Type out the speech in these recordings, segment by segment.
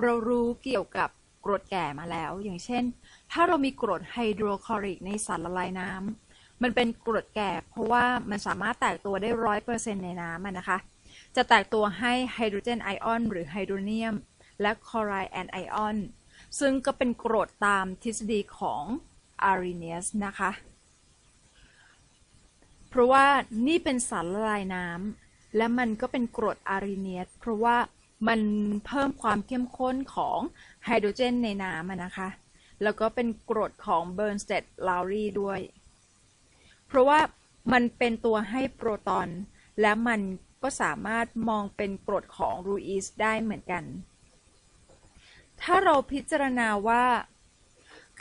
เรารู้เกี่ยวกับกรดแก่มาแล้ว อย่างเช่น ถ้าเรามีกรดไฮโดรคลอริกในสารละลายน้ำมันเป็นกรดแก่ เพราะว่ามันสามารถแตกตัวได้ร้อยเปอร์เซ็นต์ในน้ำนะคะ จะแตกตัวให้ไฮโดรเจนไอออนหรือไฮโดรเนียม และคลอไรด์แอนไอออนซึ่งก็เป็นกรดตามทฤษฎีของอารีเนียสนะคะ เพราะว่านี่เป็นสารละลายน้ำและมันก็เป็นกรดอารีเนียสเพราะว่า มันเพิ่มความเข้มข้นของไฮโดรเจนในน้ำนะคะ แล้วก็เป็นกรดของเบิร์นสเตดลาวรีด้วย เพราะว่ามันเป็นตัวให้โปรตอน และมันก็สามารถมองเป็นกรดของรูอิสได้เหมือนกัน ถ้าเราพิจารณาว่า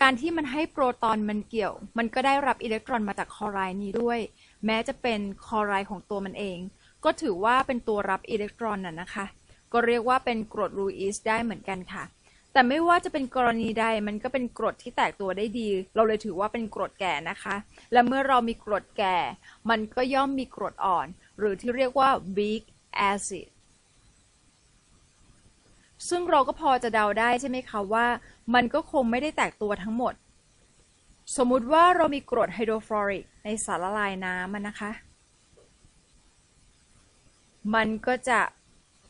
การที่มันให้โปรตอนมันเกี่ยว มันก็ได้รับอิเล็กตรอนมาจากคลอไรด์นี้ด้วย แม้จะเป็นคลอไรด์ของตัวมันเอง ก็ถือว่าเป็นตัวรับอิเล็กตรอนน่ะนะคะ ก็เรียกว่าเป็นกรดรูอิสได้เหมือนกันค่ะ แต่ไม่ว่าจะเป็นกรณีใดมันก็เป็นกรดที่แตกตัวได้ดี เราเลยถือว่าเป็นกรดแก่นะคะ และเมื่อเรามีกรดแก่ มันก็ย่อมมีกรดอ่อน หรือที่เรียกว่า weak acid ซึ่งเราก็พอจะเดาได้ใช่ไหมคะว่า มันก็คงไม่ได้แตกตัวทั้งหมด สมมุติว่าเรามีกรดไฮโดรฟลอริกในสารละลายน้ำมันนะคะ มันก็จะ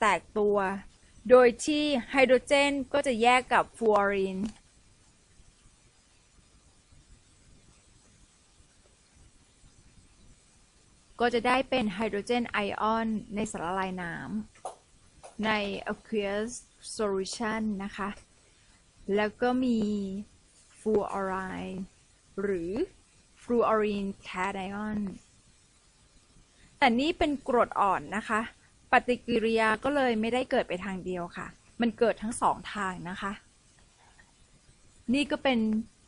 แตกตัว โดยที่ไฮโดรเจนก็จะแยกกับฟลูออรีนก็จะได้เป็นไฮโดรเจนไอออนในสารละลายน้ำใน aqueous solution นะคะ แล้วก็มีฟลูออไรด์หรือฟลูออรีนแคทไอออนแต่นี่เป็นกรดอ่อนนะคะ ปฏิกิริยาก็เลยไม่ได้เกิดไปทางเดียวค่ะ มันเกิดทั้งสองทางนะคะ นี่ก็เป็น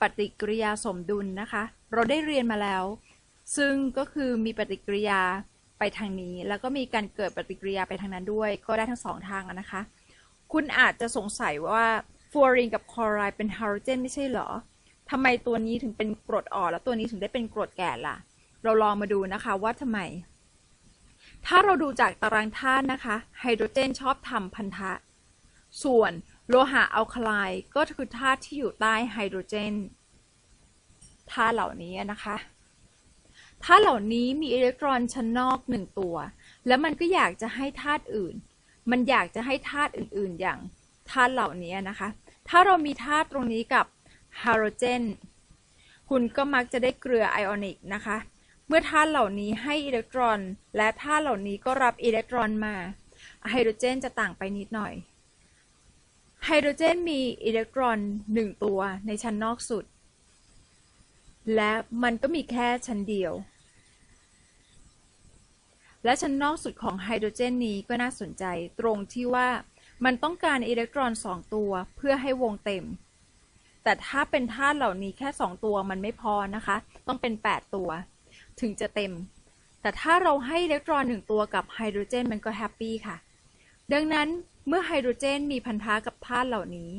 ปฏิกิริยาสมดุลนะคะ เราได้เรียนมาแล้ว ซึ่งก็คือมีปฏิกิริยาไปทางนี้ แล้วก็มีการเกิดปฏิกิริยาไปทางนั้นด้วย ก็ได้ทั้งสองทางนะคะ คุณอาจจะสงสัยว่าฟลูออรีนกับคลอไรด์เป็นไฮโดรเจนไม่ใช่เหรอทำไมตัวนี้ถึงเป็นกรดอ่อนแล้วตัวนี้ถึงได้เป็นกรดแก่ล่ะ เราลองมาดูนะคะว่าทำไม ถ้าเราดูจากตารางธาตุนะคะ ไฮโดรเจนชอบทำพันธะ ส่วนโลหะอัลคาไลก็คือธาตุที่อยู่ใต้ไฮโดรเจน ธาตุเหล่านี้นะคะ ธาตุเหล่านี้มีอิเล็กตรอนชั้นนอกหนึ่งตัว แล้วมันก็อยากจะให้ธาตุอื่น มันอยากจะให้ธาตุอื่นๆ อย่างธาตุเหล่านี้นะคะ ถ้าเรามีธาตุตรงนี้กับไฮโดรเจน คุณก็มักจะได้เกลือไอออนิกนะคะ มื่อธาตุเหล่านี้ให้อิเล็กตรอน และธาตุเหล่านี้ก็รับอิเล็กตรอนมา ไฮโดรเจนจะต่างไปนิดหน่อย ไฮโดรเจนมีอิเล็กตรอนหนึ่งตัวในชั้นนอกสุด และมันก็มีแค่ชั้นเดียว และชั้นนอกสุดของไฮโดรเจนนี้ก็น่าสนใจตรงที่ว่ามันต้องการอิเล็กตรอน 2 ตัวเพื่อให้วงเต็ม แต่ถ้าเป็นธาตุเหล่านี้แค่ 2 ตัวมันไม่พอนะคะ ต้องเป็น 8 ตัว ถึงจะเต็ม แต่ถ้าเราให้อิเล็กตรอน1ตัวกับไฮโดรเจนมันก็แฮปปี้ค่ะ ดังนั้นเมื่อไฮโดรเจนมีพันธะกับธาตุเหล่านี้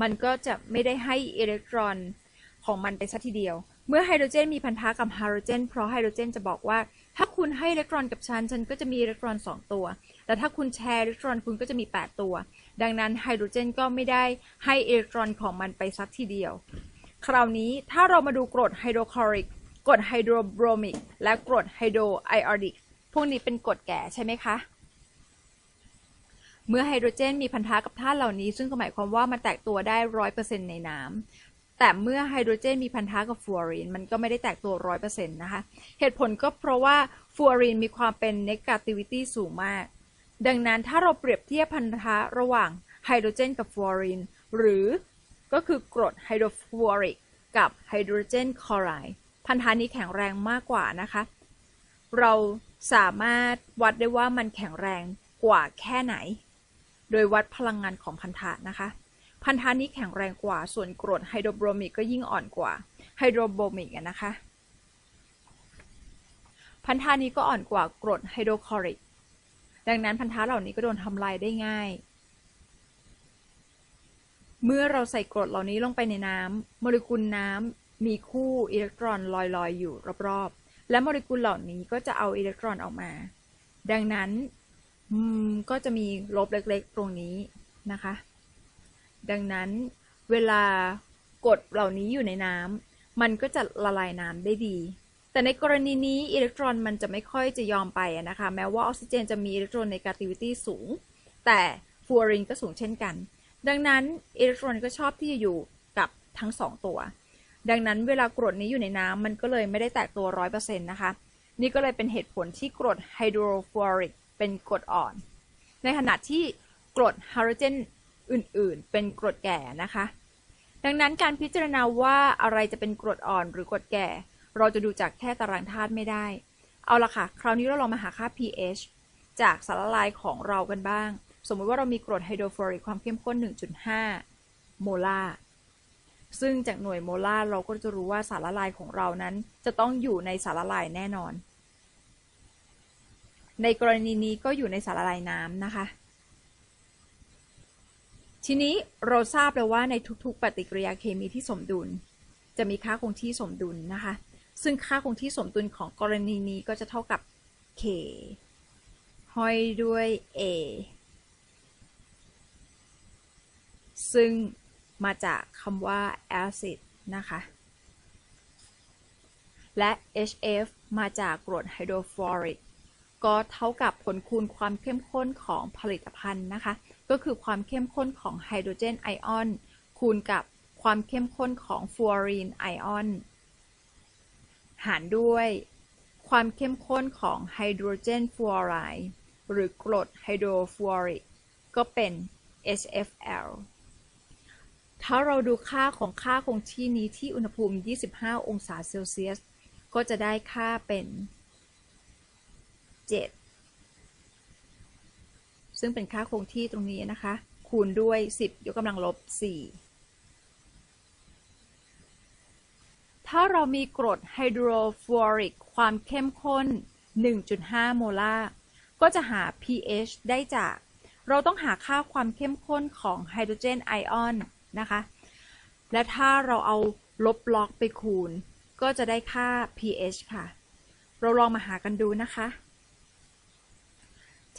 มันก็จะไม่ได้ให้อิเล็กตรอนของมันไปสัทีเดียว เมื่อไฮโดรเจนมีพันธะกับไฮโดรเจน เพราะไฮโดรเจนจะบอกว่า ถ้าคุณให้อิเล็กตรอนกับฉัน ฉันก็จะมีอิเล็กตรอน 2 ตัว แต่ถ้าคุณแชร์อิเล็กตรอนคุณก็จะมี 8 ตัว ดังนั้นไฮโดรเจนก็ไม่ได้ให้อิเล็กตรอนของมันไปสักทีเดียว คราวนี้ถ้าเรามาดูกรดไฮโดรคลอริก กรดไฮโดรโบรมิกและกรดไฮโดรไอออดิกพวกนี้เป็นกรดแก่ใช่ไหมคะ เมื่อไฮโดรเจนมีพันธะกับธาตุเหล่านี้ ซึ่งก็หมายความว่ามันแตกตัวได้ร้อยเปอร์เซ็นต์ในน้ำแต่เมื่อไฮโดรเจนมีพันธะกับฟลูออรีนมันก็ไม่ได้แตกตัวร้อยเปอร์เซ็นต์นะคะ เหตุผลก็เพราะว่าฟลูออรีนมีความเป็น negativity สูงมาก ดังนั้นถ้าเราเปรียบเทียบพันธะระหว่างไฮโดรเจนกับฟลูออรีนหรือก็คือกรดไฮโดรฟลูออริกกับไฮโดรเจนคลอไรด์ พันธะนี้แข็งแรงมากกว่านะคะ เราสามารถวัดได้ว่ามันแข็งแรงกว่าแค่ไหน โดยวัดพลังงานของพันธะนะคะ พันธะนี้แข็งแรงกว่า ส่วนกรดไฮโดรโบรมิกก็ยิ่งอ่อนกว่าไฮโดรโบรมิกนะคะ พันธะนี้ก็อ่อนกว่ากรดไฮโดรคลอริก ดังนั้นพันธะเหล่านี้ก็โดนทำลายได้ง่าย เมื่อเราใส่กรดเหล่านี้ลงไปในน้ำโมเลกุลน้ำ มีคู่อิเล็กตรอนลอยๆ อยู่รอบๆ และโมเลกุลเหล่านี้ก็จะเอาอิเล็กตรอนออกมา ดังนั้นก็จะมีลบเล็กๆ ตรงนี้นะคะ ดังนั้นเวลากดเหล่านี้อยู่ในน้ำมันก็จะละลายน้ำได้ดี แต่ในกรณีนี้อิเล็กตรอนมันจะไม่ค่อยจะยอมไปนะคะ แม้ว่าออกซิเจนจะมีอิเล็กตรอนในกาติวิตี้สูง แต่ฟูออรินก็สูงเช่นกัน ดังนั้นอิเล็กตรอนก็ชอบที่จะอยู่กับทั้งสองตัว ดังนั้นเวลากรดนี้อยู่ในน้ำมันก็เลยไม่ได้แตกตัว 100%นะคะ นี่ก็เลยเป็นเหตุผลที่กรดไฮโดรฟลูออริกเป็นกรดอ่อน ในขณะที่กรดไฮโดรเจนอื่น ๆ เป็นกรดแก่นะคะ ดังนั้นการพิจารณาว่าอะไรจะเป็นกรดอ่อนหรือกรดแก่ เราจะดูจากแค่ตารางธาตุไม่ได้ เอาละค่ะ คราวนี้เราลองมาหาค่า pH จากสารละลายของเรากันบ้าง สมมติว่าเรามีกรดไฮโดรฟลูออริกความเข้มข้น 1.5 โมลาร์ ซึ่งจากหน่วยโมลาร์เราก็จะรู้ว่าสารละลายของเรานั้น จะต้องอยู่ในสารละลายแน่นอน ในกรณีนี้ก็อยู่ในสารละลายน้ำนะคะ ทีนี้เราทราบแล้วว่าในทุกๆ ปฏิกิริยาเคมีที่สมดุล จะมีค่าคงที่สมดุลนะคะ ซึ่งค่าคงที่สมดุลของกรณีนี้ก็จะเท่ากับ K ห้อยด้วย A ซึ่ง มาจากคำว่า acid นะคะ และ HF มาจากกรดไฮโดรฟลูออริกก็เท่ากับผลคูณความเข้มข้นของผลิตภัณฑ์นะคะ ก็คือความเข้มข้นของไฮโดรเจนไอออน คูณกับความเข้มข้นของฟลูออรีนไอออน หารด้วยความเข้มข้นของไฮโดรเจนฟลูออไรด์หรือกรดไฮโดรฟลูออริกก็เป็น HFL ถ้าเราดูค่าของค่าคงที่นี้ที่อุณหภูมิ 25 องศาเซลเซียส ก็จะได้ค่าเป็น 7 ซึ่งเป็นค่าคงที่ตรงนี้นะคะ คูณด้วย 10 ยกกำลังลบ 4 ถ้าเรามีกรดไฮโดรฟลูออริกความเข้มข้น 1.5 โมลาร์ก็จะหา pH ได้จาก เราต้องหาค่าความเข้มข้นของไฮโดรเจนไอออน นะคะ และถ้าเราเอาลบล็อกไปคูณ ก็จะได้ค่า pH ค่ะ เราลองมาหากันดูนะคะ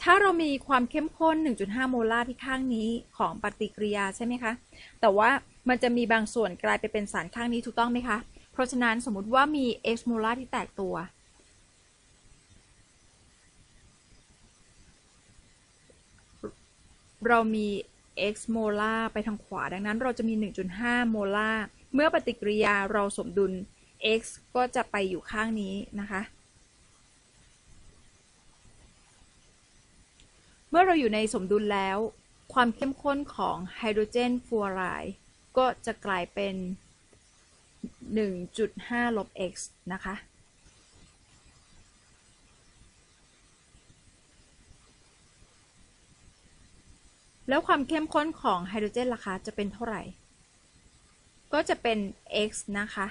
ถ้าเรามีความเข้มข้น 1.5 โมลาร์ที่ข้างนี้ของปฏิกิริยาใช่ไหมคะ แต่ว่ามันจะมีบางส่วนกลายไปเป็นสารข้างนี้ถูกต้องไหมคะ เพราะฉะนั้นสมมติว่ามี x โมลาร์ที่แตกตัวเรามี x โมลาร์ไปทางขวา ดังนั้นเราจะมี 1.5 โมลาร์เมื่อปฏิกิริยาเราสมดุล x ก็จะไปอยู่ข้างนี้นะคะ เมื่อเราอยู่ในสมดุลแล้ว ความเข้มข้นของไฮโดรเจนฟลูออไรด์ก็จะกลายเป็น 1.5 ลบ x นะคะ แล้วความเข้มข้นของไฮโดรเจนล่ะคะจะเป็นเท่าไหร่ ก็จะเป็น x นะคะ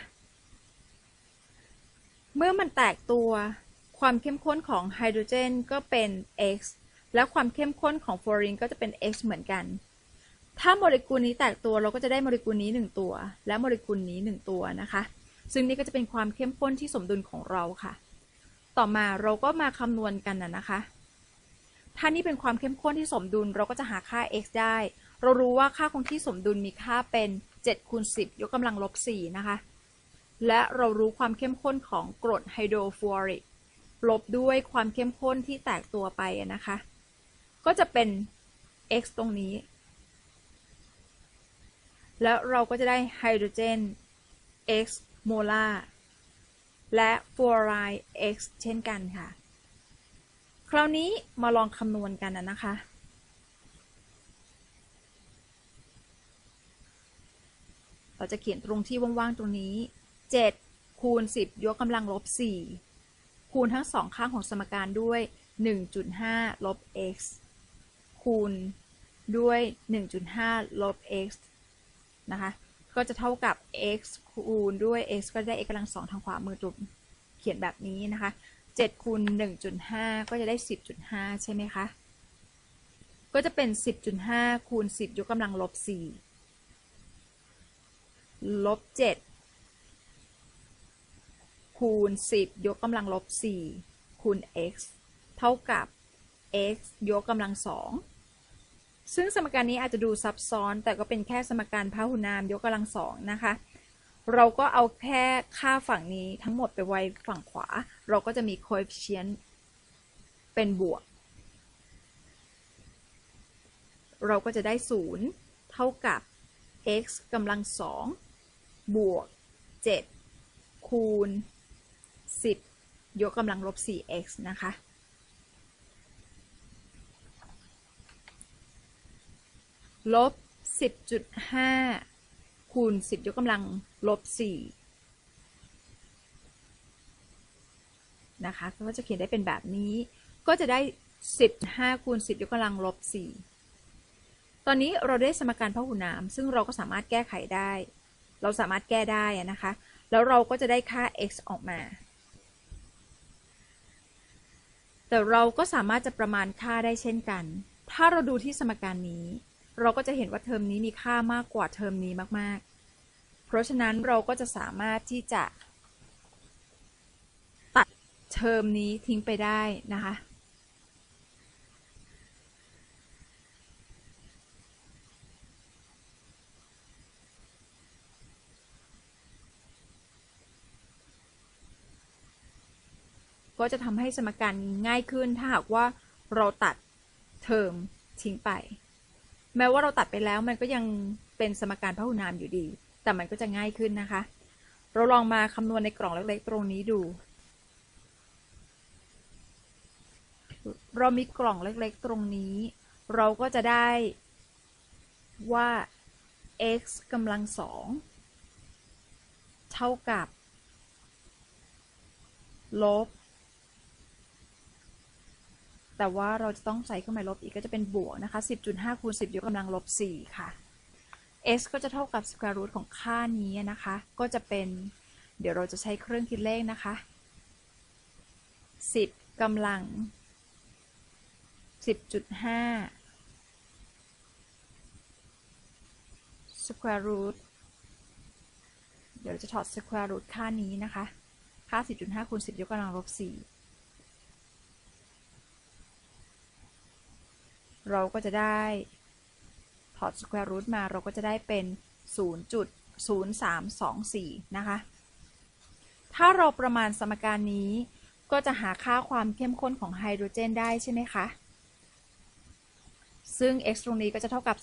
เมื่อมันแตกตัวความเข้มข้นของไฮโดรเจนก็เป็น x และความเข้มข้นของฟลูออรีนก็จะเป็น x เหมือนกัน ถ้าโมเลกุลนี้แตกตัวเราก็จะได้โมเลกุลนี้ 1 ตัว และโมเลกุลนี้ 1 ตัวนะคะ ซึ่งนี่ก็จะเป็นความเข้มข้นที่สมดุลของเราค่ะ ต่อมาเราก็มาคำนวณกันนะนะคะ ถ้านี่เป็นความเข้มข้นที่สมดุลเราก็จะหาค่า x ได้ เรารู้ว่าค่าคงที่สมดุลมีค่าเป็น7คูณ10 ยกกำลังลบ4นะคะ และเรารู้ความเข้มข้นของกรดไฮโดรฟลูออริกลบด้วยความเข้มข้นที่แตกตัวไปนะคะ ก็จะเป็น x ตรงนี้ แล้วเราก็จะได้ไฮโดรเจน x โมลาร์และฟลูออไรด์ x เช่นกันค่ะ คราวนี้มาลองคำนวณกันนะคะ เราจะเขียนตรงที่ว่างๆตรงนี้ 7 คูณ 10 ยกกำลังลบ 4 คูณทั้งสองข้างของสมการด้วย 1.5 ลบ x คูณด้วย 1.5 ลบ x นะคะ ก็จะเท่ากับ x คูณด้วย x ก็ได้ x กำลังสองทางขวามือจุดเขียนแบบนี้นะคะ 7คูณ1.5 ก็จะได้ 10.5 ใช่ไหมคะ ก็จะเป็น 10.5 คูณ 10 ยกกำลังลบ 4 ลบ 7 คูณ 10 ยกกำลังลบ 4 คูณ x เท่ากับ x ยกกำลังสอง ซึ่งสมการนี้อาจจะดูซับซ้อน แต่ก็เป็นแค่สมการพหุนามยกกำลังสองนะคะ เราก็เอาแค่ค่าฝั่งนี้ทั้งหมดไปไว้ฝั่งขวา เราก็จะมี coefficient เป็นบวก เราก็จะได้ 0 เท่ากับ x กำลังสองบวก 7 คูณ 10 ยกกำลังลบ 4x นะคะ ลบ 10.5 คูณ 10 ยกกำลังลบ 4 นะคะ ก็จะเขียนได้เป็นแบบนี้ ก็จะได้ 15 คูณ 10 ยกกำลังลบ 4 ตอนนี้เราได้สมการพหุนาม ซึ่งเราก็สามารถแก้ไขได้ เราสามารถแก้ได้นะคะ แล้วเราก็จะได้ค่า x ออกมา แต่เราก็สามารถจะประมาณค่าได้เช่นกัน ถ้าเราดูที่สมการนี้ เราก็จะเห็นว่าเทอมนี้มีค่ามากกว่าเทอมนี้มากๆ เพราะฉะนั้นเราก็จะสามารถที่จะ ตัดเทอมนี้ทิ้งไปได้นะคะก็จะทำให้สมการง่ายขึ้นถ้าหากว่าเราตัดเทอมทิ้งไป แม้ว่าเราตัดไปแล้วมันก็ยังเป็นสมการพหุนามอยู่ดี แต่มันก็จะง่ายขึ้นนะคะ เราลองมาคำนวณในกล่องเล็กๆตรงนี้ดู เรามีกล่องเล็กๆตรงนี้ เราก็จะได้ว่า x กำลังสองเท่ากับ ลบ แต่ว่าเราจะต้องใส่เครื่องหมายลบอีกก็จะเป็นบวกนะคะ 10.5คูณ10 ยกกำลังลบ 4 ค่ะ s ก็จะเท่ากับ square root ของค่านี้นะคะ ก็จะเป็น เดี๋ยวเราจะใช้เครื่องคิดเลขนะคะ 10กำลัง 10.5 square root เดี๋ยวเราจะถอด square root ค่านี้นะคะ ค่า 10.5คูณ10 ยกกำลังลบ 4 เราก็จะได้ถอด square root มาเราก็จะได้เป็น 0.0324 นะคะ ถ้าเราประมาณสมการนี้ก็จะหาค่าความเข้มข้นของไฮโดรเจนได้ใช่ไหมคะ ซึ่ง x ตรงนี้ก็จะเท่ากับ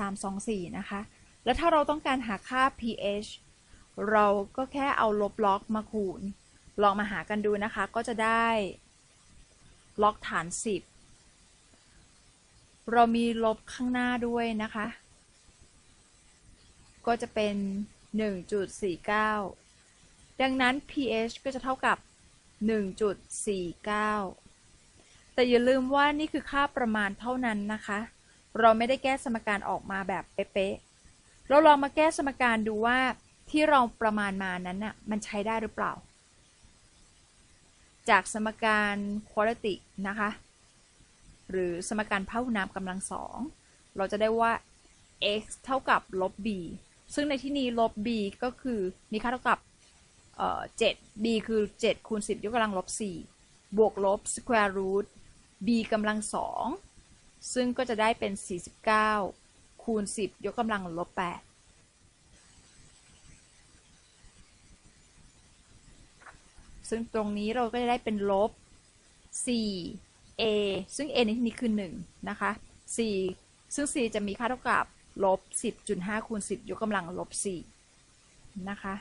0.0324 นะคะ แล้วถ้าเราต้องการหาค่า pH เราก็แค่เอาลบล็อกมาคูณ ลองมาหากันดูนะคะ ก็จะได้ล็อกฐาน 10 เรามีลบข้างหน้าด้วยนะคะ ก็จะเป็น 1.49 ดังนั้น pH ก็จะเท่ากับ 1.49 แต่อย่าลืมว่านี่คือค่าประมาณเท่านั้นนะคะ เราไม่ได้แก้สมการออกมาแบบเป๊ะๆ เราลองมาแก้สมการดูว่าที่เราประมาณมานั้นน่ะมันใช้ได้หรือเปล่า จากสมการ quadratic นะคะ หรือสมการพหุนามกำลังสองเราจะได้ว่า x เท่ากับลบ b ซึ่งในที่นี้ลบ b ก็คือมีค่าเท่ากับเอ่อ7 b คือ 7 คูณ 10 ยกกำลังลบ 4 บวกลบ square root b กำลังสองซึ่งก็จะได้เป็น 49 คูณ 10 ยกกำลังลบ 8ซึ่งตรงนี้เราก็จะได้เป็นลบ 4 a ซึ่ง a ในที่นี้คือ1นะคะ4ซึ่ง 4 จะมีค่าเท่ากับลบ10.5คูณ10 ยกกำลังลบ4นะคะ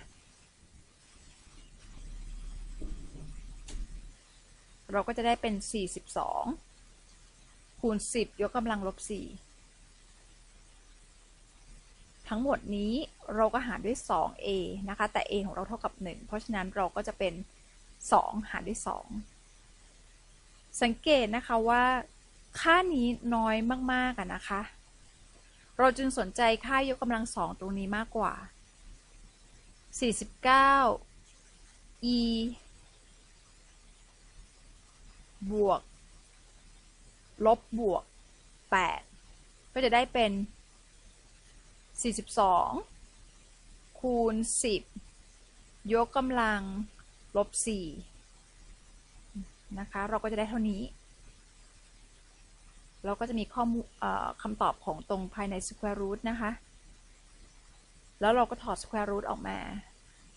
เราก็จะได้เป็น 42 คูณ 10 ยกกำลังลบ4ทั้งหมดนี้เราก็หารด้วย 2a นะคะ แต่ a ของเราเท่ากับ 1 เพราะฉะนั้นเราก็จะเป็น 2 หารด้วย 2 สังเกตนะคะว่าค่านี้น้อยมากๆอะนะคะ เราจึงสนใจค่ายกกำลังสองตรงนี้มากกว่า 49 e บวก ลบบวก 8 ก็จะได้เป็น 42 คูณ 10 ยกกำลัง ลบ 4 นะคะ เราก็จะได้เท่านี้ เราก็จะมีข้อมูลคำตอบของตรงภายใน square root นะคะ แล้วเราก็ถอด square root ออกมา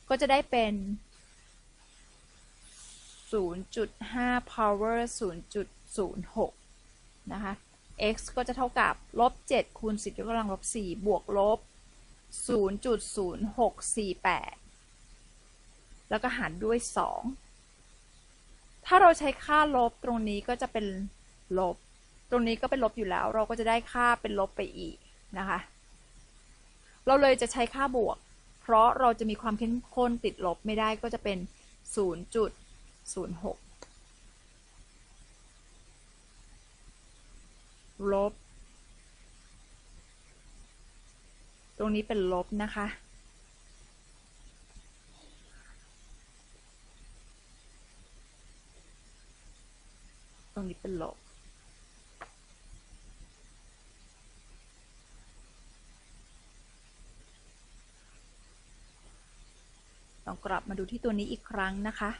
ก็จะได้เป็น 0.5 power 0.06 นะคะ x ก็จะเท่ากับลบ7คูณ10ยกกำลังลบ4บวกลบ 0.0648 แล้วก็หารด้วย 2 ถ้าเราใช้ค่าลบตรงนี้ก็จะเป็นลบ ตรงนี้ก็เป็นลบอยู่แล้ว เราก็จะได้ค่าเป็นลบไปอีกนะคะ เราเลยจะใช้ค่าบวก เพราะเราจะมีความเข้มข้นติดลบไม่ได้ก็จะเป็น 0.06 ลบ ตรงนี้เป็นลบนะคะ ตรงนี้เป็นลบลองกลับมาดูที่ตัวนี้อีกครั้งนะคะ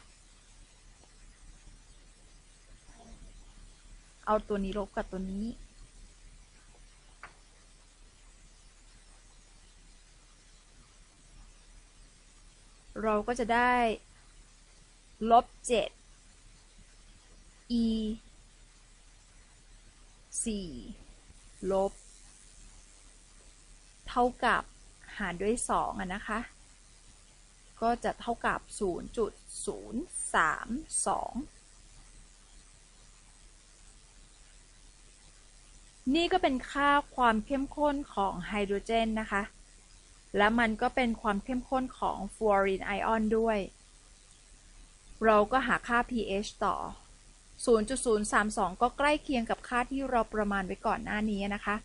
เอาตัวนี้ลบกับตัวนี้เราก็จะได้ลบ7 e 4ลบ เท่ากับหารด้วย2อะนะคะ ก็จะเท่ากับ 0.032 นี่ก็เป็นค่าความเข้มข้นของไฮโดรเจนนะคะ และมันก็เป็นความเข้มข้นของฟลูออรีนไอออนด้วย เราก็หาค่า pH ต่อ 0.032 ก็ใกล้เคียงกับ ค่าที่เราประมาณไว้ก่อนหน้านี้นะคะ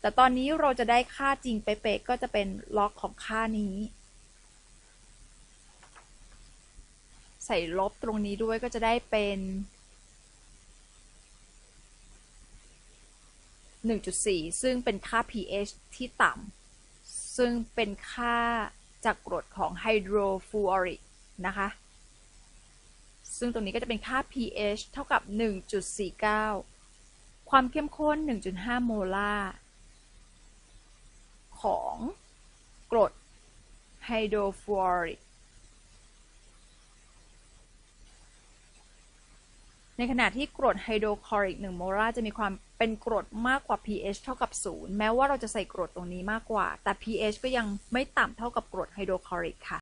แต่ตอนนี้เราจะได้ค่าจริงเป๊ะๆก็จะเป็นล็อกของค่านี้ ใส่ลบตรงนี้ด้วยก็จะได้เป็น 1.4 ซึ่งเป็นค่า pH ที่ต่ำซึ่งเป็นค่าจากกรดของไฮโดรฟลูออริกนะคะซึ่งตรงนี้ก็จะเป็นค่า pH เท่ากับ 1.49 ความเข้มข้น 1.5 โมลาร์ของกรดไฮโดรฟลูออริก ในขณะที่กรดไฮโดรคลอริก 1 โมลาร์จะมีความเป็นกรดมากกว่า pH เท่ากับ 0 แม้ว่าเราจะใส่กรดตรงนี้มากกว่า แต่ pH ก็ยังไม่ต่ำเท่ากับกรดไฮโดรคลอริกค่ะ